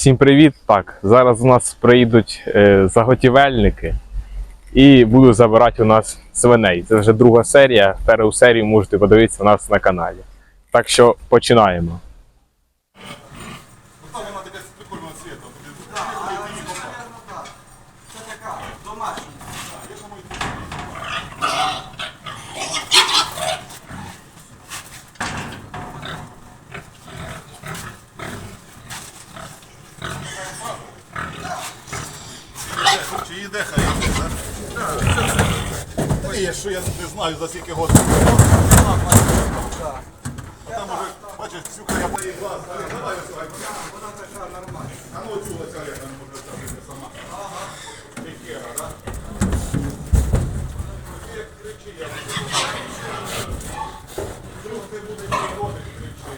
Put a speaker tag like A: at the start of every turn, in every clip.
A: Всім привіт! Так, зараз у нас приїдуть е, заготівельники і будуть забирати у нас свиней. Це вже друга серія. Першу серію можете подивитися у нас на каналі. Так що починаємо.
B: Там вона така прикольного цвіту. Чи їде хай їде, так? Що я не знаю за скільки годин. А там уже, бачиш, всю давай так. Вона така нормальна. А ну цю лакаря там може там іде сама. Ага. Пікера, так? Кричи, я Друг не буде ніколи кричи.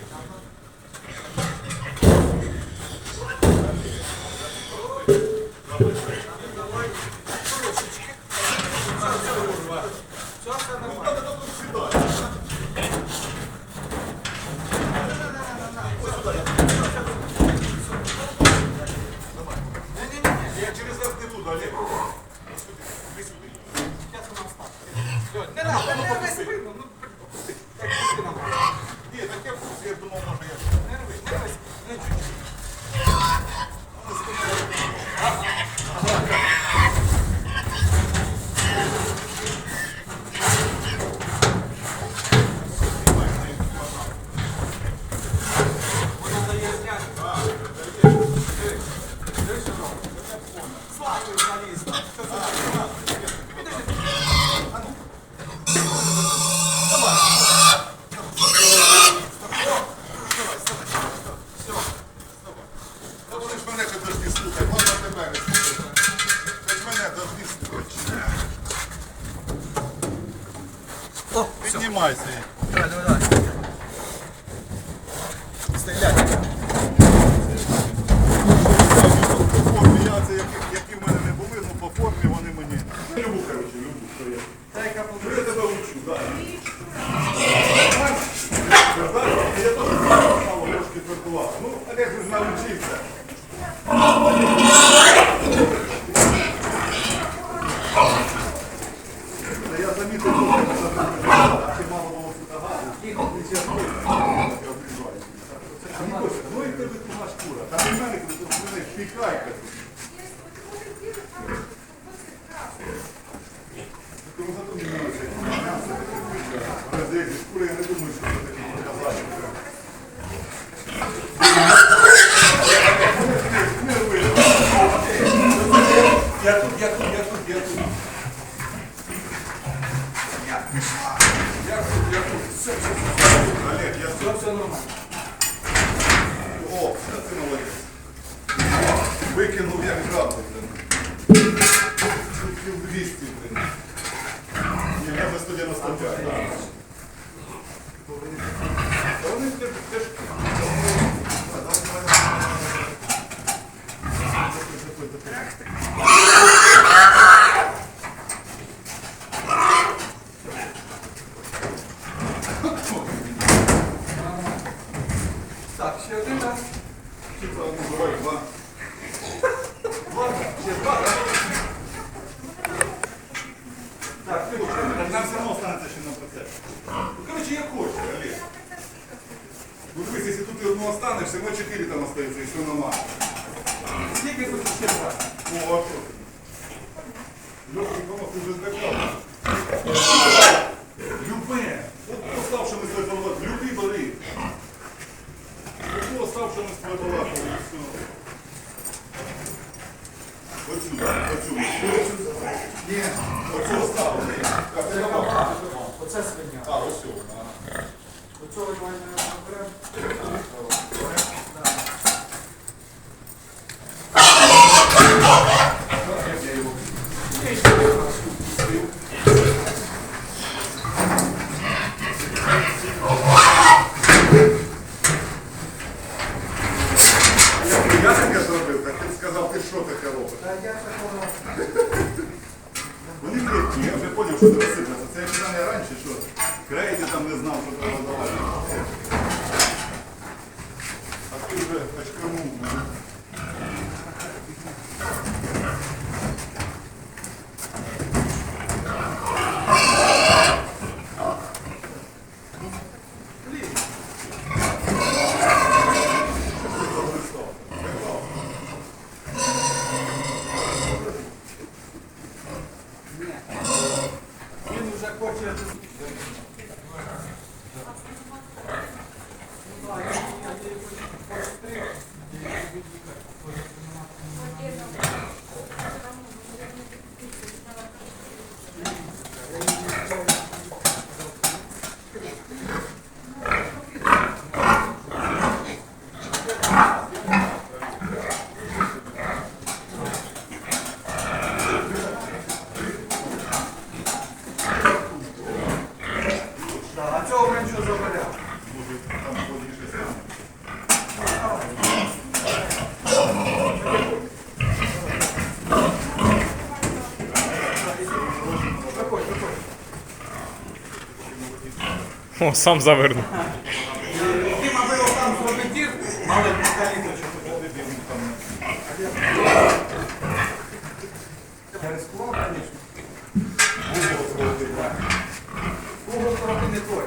B: Я через раз не буду, Олег. Іди сюди.
C: Не надо, не надо спину, ну, так пусти нам.
B: Ні, так я вкус, я думав, може я.
C: Не рви, не рви, ну, чуть-чуть. Вона дає зняти. Дивись, що робить. Славою залізла.
B: Та вони ж мене ще дожді слухай, можна тебе не слухати. Хоч мене дожді слухати.
C: О,
B: Піднімайся.
C: давай, давай, давай. Стріляй.
B: По формі я це, які, які в мене не були, ну по формі вони мені. Любу, коротше, любу, що я. Ну, Я тебе учу, так. Я теж мало трошки твердував. Ну, Олег же ж навчився. Та Я замітив, що ти мало було фотографій. Ти ще Ну і тебе друга шкура. Там і в мене, коли в мене пікайка. Тому мені нравиться м'ясо. Але здається, шкура, я не думаю, що це таке показати. Я тут, я тут, я тут, я тут. Я тут, я тут. Все, я нормально. О, все, ти молодець. Викинув як жабу, Ні, я за 195. Та вони теж, теж.
C: Так, ще один раз.
B: Чи це, ну, давай, два. Два, ще два, так? Так, ти лучше. Нам все одно останеться ще на процес. Ну, коротше, як хочеш, Олег. Ну, дивись, якщо тут ти одну останешся, ми чотири там остається, і все нормально.
C: Скільки тут ще два?
B: О, а що? Легкий комок ти вже злякав. Любе. От постав, що ми з тобою балакали. Любі бери. От постав, що ми з тобою балакали. і все. Оцю, оцю. Ні, оцю остав. А це яка?
C: Оце свиня.
B: А, ось.
C: Оцього давай не наберемо.
B: Я його Я таке зробив, так ти сказав, ти що таке робить?
C: Та я такого.
B: Вони крепкі, я вже зрозумів, що це розсипляться. Це я питання раніше, що крейди там не знав, що треба давати. А ти вже очканув. за варіант? Там повніше.
A: О, сам завернув.
C: Тим, аби там зробити дір, мали б каліто чи звісно. Google зробити не той.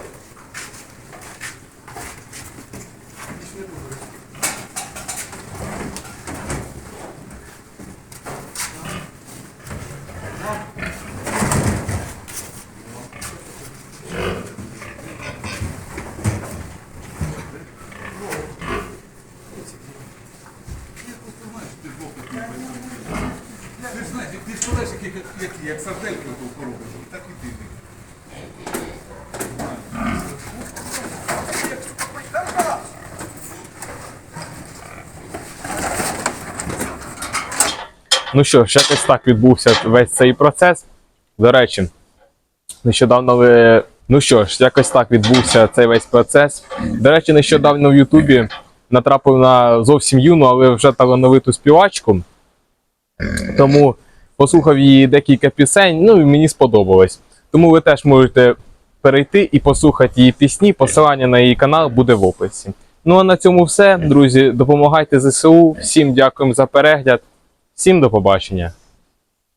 C: Як сардельки тут поробиш, так і ти.
A: Ну що ж, якось так відбувся весь цей процес. До речі, нещодавно ви. Ну що ж, якось так відбувся цей весь процес. До речі, нещодавно в Ютубі натрапив на зовсім юну, але вже талановиту співачку. Тому послухав її декілька пісень, ну і мені сподобалось. Тому ви теж можете перейти і послухати її пісні. Посилання на її канал буде в описі. Ну а на цьому все, друзі. Допомагайте ЗСУ. Всім дякуємо за перегляд. Всім до побачення.